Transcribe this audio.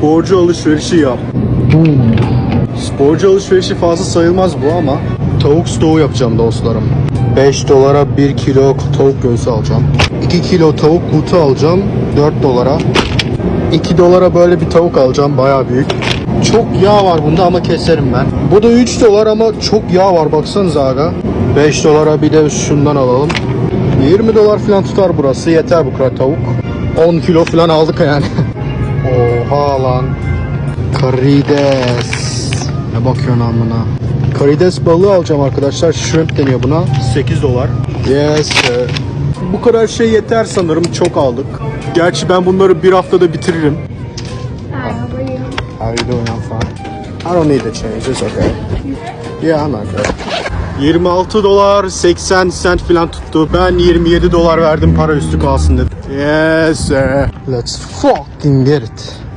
Sporcu alışverişi yap. Sporcu alışverişi fazla sayılmaz bu ama tavuk stoğu yapacağım dostlarım. 5 dolara 1 kilo tavuk göğsü alacağım. 2 kilo tavuk butu alacağım 4 dolara. 2 dolara böyle bir tavuk alacağım bayağı büyük. Çok yağ var bunda ama keserim ben. Bu da 3 dolar ama çok yağ var baksanıza aga. 5 dolara bir de şundan alalım. 20 dolar falan tutar burası yeter bu kadar tavuk. 10 kilo falan aldık yani. Oha lan. Karides. Ne bakıyorsun amına? Karides balığı alacağım arkadaşlar. Shrimp deniyor buna. 8 dolar. Yes sir. Bu kadar şey yeter sanırım. Çok aldık. Gerçi ben bunları bir haftada bitiririm. Hi, how are you? How you doing? I'm fine. I don't need the change. It's okay. Yeah, I'm okay. 26 dolar 80 cent falan tuttu. Ben 27 dolar verdim para üstü kalsın dedim. Yes. Let's fucking get it.